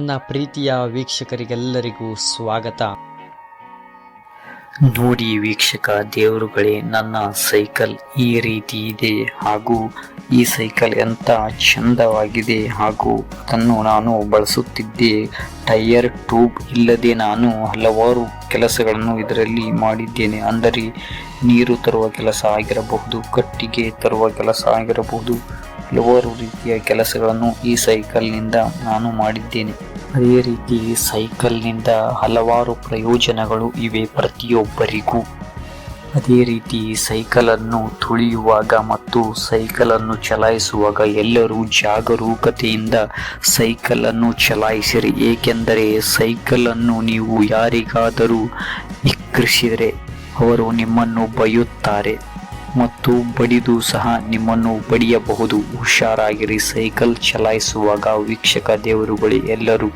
ನನ್ನ ಪ್ರೀತಿಯ ವೀಕ್ಷಕರಿಗೆಲ್ಲರಿಗೂ ಸ್ವಾಗತ. ನೋಡಿ ವೀಕ್ಷಕ ದೇವರುಗಳೇ, ನನ್ನ ಸೈಕಲ್ ಈ ರೀತಿ ಇದೆ ಹಾಗೂ ಈ ಸೈಕಲ್ ಎಂತ ಚಂದವಾಗಿದೆ ಹಾಗೂ ಅದನ್ನು ನಾನು ಬಳಸುತ್ತಿದ್ದೆ. ಟೈಯರ್ ಟ್ಯೂಬ್ ಇಲ್ಲದೆ ನಾನು ಹಲವಾರು ಕೆಲಸಗಳನ್ನು ಇದರಲ್ಲಿ ಮಾಡಿದ್ದೇನೆ. ಅಂದರೆ ನೀರು ತರುವ ಕೆಲಸ ಆಗಿರಬಹುದು, ಕಟ್ಟಿಗೆ ತರುವ ಕೆಲಸ ಆಗಿರಬಹುದು ಹಲವಾರು ರೀತಿಯ ಕೆಲಸಗಳನ್ನು ಈ ಸೈಕಲ್ನಿಂದ ನಾನು ಮಾಡಿದ್ದೇನೆ. ಅದೇ ರೀತಿ ಸೈಕಲ್ನಿಂದ ಹಲವಾರು ಪ್ರಯೋಜನಗಳು ಇವೆ ಪ್ರತಿಯೊಬ್ಬರಿಗೂ. ಅದೇ ರೀತಿ ಸೈಕಲನ್ನು ತುಳಿಯುವಾಗ ಮತ್ತು ಸೈಕಲನ್ನು ಚಲಾಯಿಸುವಾಗ ಎಲ್ಲರೂ ಜಾಗರೂಕತೆಯಿಂದ ಸೈಕಲನ್ನು ಚಲಾಯಿಸಿರಿ. ಏಕೆಂದರೆ ಸೈಕಲನ್ನು ನೀವು ಯಾರಿಗಾದರೂ ಇಕ್ಕರಿಸಿದರೆ ಅವರು ನಿಮ್ಮನ್ನು ಬೈಯುತ್ತಾರೆ ಮತ್ತು ಬಡಿದು ಸಹ ನಿಮ್ಮನ್ನು ಬಡಿಯಬಹುದು. ಹುಷಾರಾಗಿರಿ, ಸೈಕಲ್ ಚಲಾಯಿಸುವಾಗ ವೀಕ್ಷಕ ದೇವರುಗಳು ಎಲ್ಲರೂ.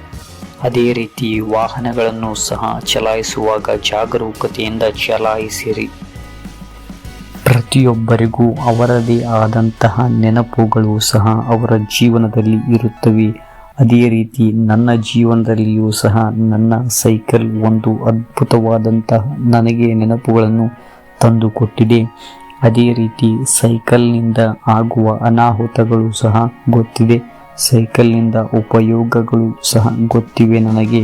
ಅದೇ ರೀತಿ ವಾಹನಗಳನ್ನು ಸಹ ಚಲಾಯಿಸುವಾಗ ಜಾಗರೂಕತೆಯಿಂದ ಚಲಾಯಿಸಿರಿ. ಪ್ರತಿಯೊಬ್ಬರಿಗೂ ಅವರದೇ ಆದಂತಹ ನೆನಪುಗಳು ಸಹ ಅವರ ಜೀವನದಲ್ಲಿ ಇರುತ್ತವೆ. ಅದೇ ರೀತಿ ನನ್ನ ಜೀವನದಲ್ಲಿಯೂ ಸಹ ನನ್ನ ಸೈಕಲ್ ಒಂದು ಅದ್ಭುತವಾದಂತಹ ನನಗೆ ನೆನಪುಗಳನ್ನು ತಂದುಕೊಟ್ಟಿದೆ. ಅದೇ ರೀತಿ ಸೈಕಲ್ನಿಂದ ಆಗುವ ಅನಾಹುತಗಳು ಸಹ ಗೊತ್ತಿದೆ. ಸೈಕಲ್ನಿಂದ ಉಪಯೋಗಗಳು ಸಹ ಗೊತ್ತಿವೆ ನನಗೆ.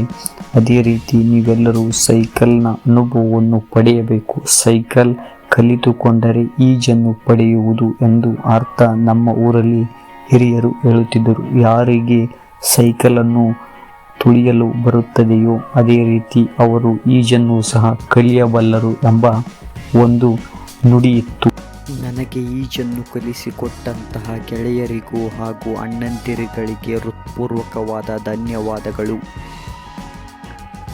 ಅದೇ ರೀತಿ ನೀವೆಲ್ಲರೂ ಸೈಕಲ್ನ ಅನುಭವವನ್ನು ಪಡೆಯಬೇಕು. ಸೈಕಲ್ ಕಲಿತುಕೊಂಡರೆ ಈಜನ್ನು ಪಡೆಯುವುದು ಎಂದು ಅರ್ಥ ನಮ್ಮ ಊರಲ್ಲಿ ಹಿರಿಯರು ಹೇಳುತ್ತಿದ್ದರು. ಯಾರಿಗೆ ಸೈಕಲನ್ನು ತುಳಿಯಲು ಬರುತ್ತದೆಯೋ ಅದೇ ರೀತಿ ಅವರು ಈಜನ್ನು ಸಹ ಕಲಿಯಬಲ್ಲರು ಎಂಬ ಒಂದು ನುಡಿಯಿತ್ತು ನನಗೆ ಈಜನ್ನು ಕಲಿಸಿಕೊಟ್ಟಂತಹ ಗೆಳೆಯರಿಗೂ ಹಾಗೂ ಅಣ್ಣಂದಿರುಗಳಿಗೆ ಹೃತ್ಪೂರ್ವಕವಾದ ಧನ್ಯವಾದಗಳು.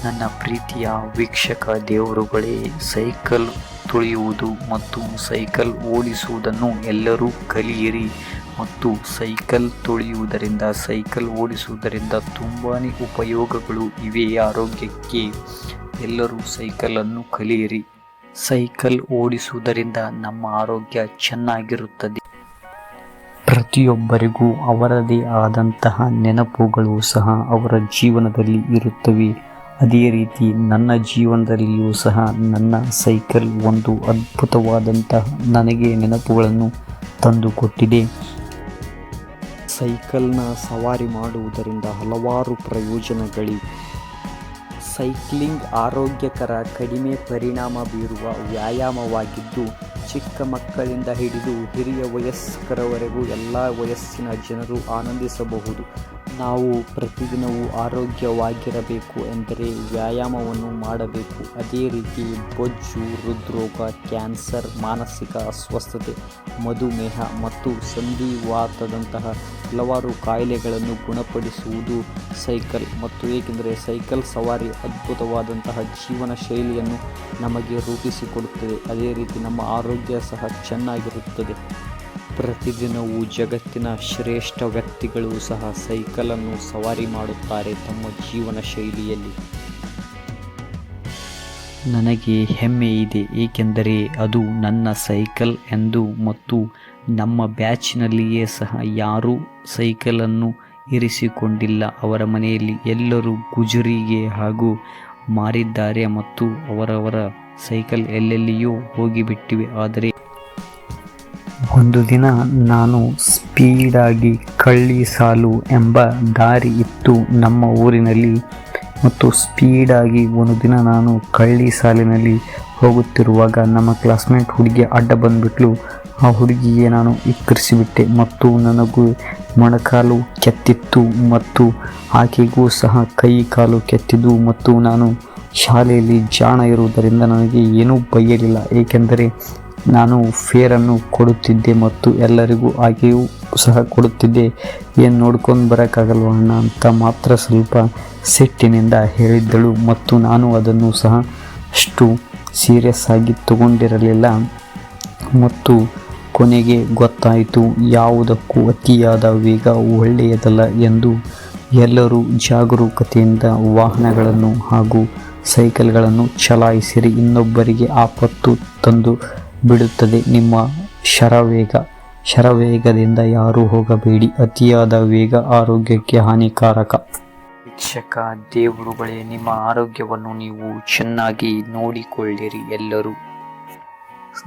ನನ್ನ ಪ್ರೀತಿಯ ವೀಕ್ಷಕ ದೇವರುಗಳೇ, ಸೈಕಲ್ ತುಳಿಯುವುದು ಮತ್ತು ಸೈಕಲ್ ಓಡಿಸುವುದನ್ನು ಎಲ್ಲರೂ ಕಲಿಯಿರಿ ಮತ್ತು ಸೈಕಲ್ ತುಳಿಯುವುದರಿಂದ, ಸೈಕಲ್ ಓಡಿಸುವುದರಿಂದ ತುಂಬಾ ಉಪಯೋಗಗಳು ಇವೆ ಆರೋಗ್ಯಕ್ಕೆ. ಎಲ್ಲರೂ ಸೈಕಲನ್ನು ಕಲಿಯಿರಿ. ಸೈಕಲ್ ಓಡಿಸುವುದರಿಂದ ನಮ್ಮ ಆರೋಗ್ಯ ಚೆನ್ನಾಗಿರುತ್ತದೆ. ಪ್ರತಿಯೊಬ್ಬರಿಗೂ ಅವರದೇ ಆದಂತಹ ನೆನಪುಗಳು ಸಹ ಅವರ ಜೀವನದಲ್ಲಿ ಇರುತ್ತವೆ. ಅದೇ ರೀತಿ ನನ್ನ ಜೀವನದಲ್ಲಿಯೂ ಸಹ ನನ್ನ ಸೈಕಲ್ ಒಂದು ಅದ್ಭುತವಾದಂತಹ ನನಗೆ ನೆನಪುಗಳನ್ನು ತಂದುಕೊಟ್ಟಿದೆ. ಸೈಕಲ್ನ ಸವಾರಿ ಮಾಡುವುದರಿಂದ ಹಲವಾರು ಪ್ರಯೋಜನಗಳಿವೆ. ಸೈಕ್ಲಿಂಗ್ ಆರೋಗ್ಯಕರ, ಕಡಿಮೆ ಪರಿಣಾಮ ಬೀರುವ ವ್ಯಾಯಾಮವಾಗಿದ್ದು, ಚಿಕ್ಕ ಮಕ್ಕಳಿಂದ ಹಿಡಿದು ಹಿರಿಯ ವಯಸ್ಕರವರೆಗೂ ಎಲ್ಲ ವಯಸ್ಸಿನ ಜನರು ಆನಂದಿಸಬಹುದು. ನಾವು ಪ್ರತಿದಿನವೂ ಆರೋಗ್ಯವಾಗಿರಬೇಕು ಎಂದರೆ ವ್ಯಾಯಾಮವನ್ನು ಮಾಡಬೇಕು. ಅದೇ ರೀತಿ ಬೊಜ್ಜು, ಹೃದ್ರೋಗ, ಕ್ಯಾನ್ಸರ್, ಮಾನಸಿಕ ಅಸ್ವಸ್ಥತೆ, ಮಧುಮೇಹ ಮತ್ತು ಸಂಧಿವಾತದಂತಹ ಹಲವಾರು ಕಾಯಿಲೆಗಳನ್ನು ಗುಣಪಡಿಸುವುದು ಸೈಕಲ್ ಮತ್ತು ಏಕೆಂದರೆ ಸೈಕಲ್ ಸವಾರಿ ಅದ್ಭುತವಾದಂತಹ ಜೀವನ ಶೈಲಿಯನ್ನು ನಮಗೆ ರೂಪಿಸಿಕೊಡುತ್ತದೆ. ಅದೇ ರೀತಿ ನಮ್ಮ ಆರೋಗ್ಯ ಸಹ ಚೆನ್ನಾಗಿರುತ್ತದೆ. ಪ್ರತಿದಿನವೂ ಜಗತ್ತಿನ ಶ್ರೇಷ್ಠ ವ್ಯಕ್ತಿಗಳು ಸಹ ಸೈಕಲನ್ನು ಸವಾರಿ ಮಾಡುತ್ತಾರೆ ತಮ್ಮ ಜೀವನ ಶೈಲಿಯಲ್ಲಿ. ನನಗೆ ಹೆಮ್ಮೆ ಇದೆ, ಏಕೆಂದರೆ ಅದು ನನ್ನ ಸೈಕಲ್ ಎಂದು ಮತ್ತು ನಮ್ಮ ಬ್ಯಾಚ್ನಲ್ಲಿಯೇ ಸಹ ಯಾರೂ ಸೈಕಲನ್ನು ಇರಿಸಿಕೊಂಡಿಲ್ಲ. ಅವರ ಮನೆಯಲ್ಲಿ ಎಲ್ಲರೂ ಗುಜರಿಗೆ ಹಾಗೂ ಮಾರಿದ್ದಾರೆ ಮತ್ತು ಅವರವರ ಸೈಕಲ್ ಎಲ್ಲೆಲ್ಲಿಯೂ ಹೋಗಿಬಿಟ್ಟಿವೆ. ಆದರೆ ಒಂದು ದಿನ ನಾನು ಸ್ಪೀಡಾಗಿ ಕಳ್ಳಿ ಸಾಲು ಎಂಬ ದಾರಿ ಇತ್ತು ನಮ್ಮ ಊರಿನಲ್ಲಿ ಮತ್ತು ಸ್ಪೀಡಾಗಿ ಒಂದು ದಿನ ನಾನು ಕಳ್ಳಿ ಸಾಲಿನಲ್ಲಿ ಹೋಗುತ್ತಿರುವಾಗ ನಮ್ಮ ಕ್ಲಾಸ್ಮೇಟ್ ಹುಡುಗಿ ಅಡ್ಡ ಬಂದುಬಿಟ್ಲು. ಆ ಹುಡುಗಿಗೆ ನಾನು ಇಕ್ಕರಿಸಿಬಿಟ್ಟೆ ಮತ್ತು ನನಗೂ ಮೊಣಕಾಲು ಕೆತ್ತಿತ್ತು ಮತ್ತು ಆಕೆಗೂ ಸಹ ಕೈ ಕಾಲು ಕೆತ್ತಿದ್ದು ಮತ್ತು ನಾನು ಶಾಲೆಯಲ್ಲಿ ಜಾಣ ಇರುವುದರಿಂದ ನನಗೆ ಏನೂ ಬೈಯಲಿಲ್ಲ. ಏಕೆಂದರೆ ನಾನು ಫೇರನ್ನು ಕೊಡುತ್ತಿದ್ದೆ ಮತ್ತು ಎಲ್ಲರಿಗೂ ಆಕೆಯೂ ಸಹ ಕೊಡುತ್ತಿದ್ದೆ. ಏನು ನೋಡ್ಕೊಂಡು ಬರೋಕ್ಕಾಗಲ್ವ ಅಣ್ಣ ಅಂತ ಮಾತ್ರ ಸ್ವಲ್ಪ ಸಿಟ್ಟಿನಿಂದ ಹೇಳಿದ್ದಳು ಮತ್ತು ನಾನು ಅದನ್ನು ಸಹ ಅಷ್ಟು ಸೀರಿಯಸ್ ಆಗಿ ತಗೊಂಡಿರಲಿಲ್ಲ. ಮತ್ತು ಕೊನೆಗೆ ಗೊತ್ತಾಯಿತು, ಯಾವುದಕ್ಕೂ ಅತಿಯಾದ ವೇಗ ಒಳ್ಳೆಯದಲ್ಲ ಎಂದು ಎಲ್ಲರೂ ಜಾಗರೂಕತೆಯಿಂದ ವಾಹನಗಳನ್ನು ಹಾಗೂ ಸೈಕಲ್ಗಳನ್ನು ಚಲಾಯಿಸಿರಿ. ಇನ್ನೊಬ್ಬರಿಗೆ ಆಪತ್ತು ತಂದು ಬಿಡುತ್ತದೆ. ನಿಮ್ಮ ಶರವೇಗ, ಶರವೇಗದಿಂದ ಯಾರೂ ಹೋಗಬೇಡಿ. ಅತಿಯಾದ ವೇಗ ಆರೋಗ್ಯಕ್ಕೆ ಹಾನಿಕಾರಕ. ಶಿಕ್ಷಕ ದೇವರುಗಳೇ, ನಿಮ್ಮ ಆರೋಗ್ಯವನ್ನು ನೀವು ಚೆನ್ನಾಗಿ ನೋಡಿಕೊಳ್ಳಿರಿ ಎಲ್ಲರೂ.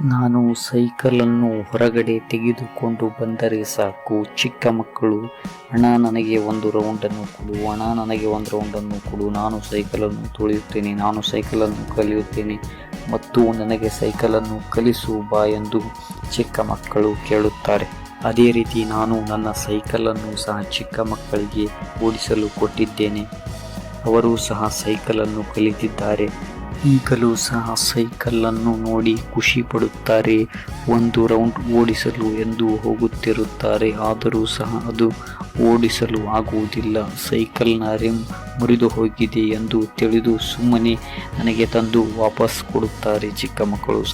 ನಾನು ಸೈಕಲನ್ನು ಹೊರಗಡೆ ತೆಗೆದುಕೊಂಡು ಬಂದರೆ ಸಾಕು. ಚಿಕ್ಕ ಮಕ್ಕಳು, ಅಣ್ಣ ನನಗೆ ಒಂದು ರೌಂಡನ್ನು ಕೊಡು. ಅಣ್ಣ ನನಗೆ ಒಂದು ರೌಂಡನ್ನು ಕೊಡು. ನಾನು ಸೈಕಲನ್ನು ತೊಳೆಯುತ್ತೇನೆ. ನಾನು ಸೈಕಲನ್ನು ಕಲಿಯುತ್ತೇನೆ. ಮತ್ತು ನನಗೆ ಸೈಕಲನ್ನು ಕಲಿಸು ಬಾ ಎಂದು ಚಿಕ್ಕ ಮಕ್ಕಳು ಕೇಳುತ್ತಾರೆ. ಅದೇ ರೀತಿ ನಾನು ನನ್ನ ಸೈಕಲನ್ನು ಸಹ ಚಿಕ್ಕ ಮಕ್ಕಳಿಗೆ ಓಡಿಸಲು ಕೊಟ್ಟಿದ್ದೇನೆ. ಅವರು ಸಹ ಸೈಕಲನ್ನು ಕಲಿತಿದ್ದಾರೆ. ಈಗಲೂ ಸಹ ಸೈಕಲನ್ನು ನೋಡಿ ಖುಷಿ ಪಡುತ್ತಾರೆ. ಒಂದು ರೌಂಡ್ ಓಡಿಸಲು ಎಂದು ಹೋಗುತ್ತಿರುತ್ತಾರೆ. ಆದರೂ ಸಹ ಅದು ಓಡಿಸಲು ಆಗುವುದಿಲ್ಲ. ಸೈಕಲ್ನ ರಿಮ್ ಮುರಿದು ಹೋಗಿದೆ ಎಂದು ತಿಳಿದು ಸುಮ್ಮನೆ ನನಗೆ ತಂದು ವಾಪಸ್ ಕೊಡುತ್ತಾರೆ ಚಿಕ್ಕ ಮಕ್ಕಳು.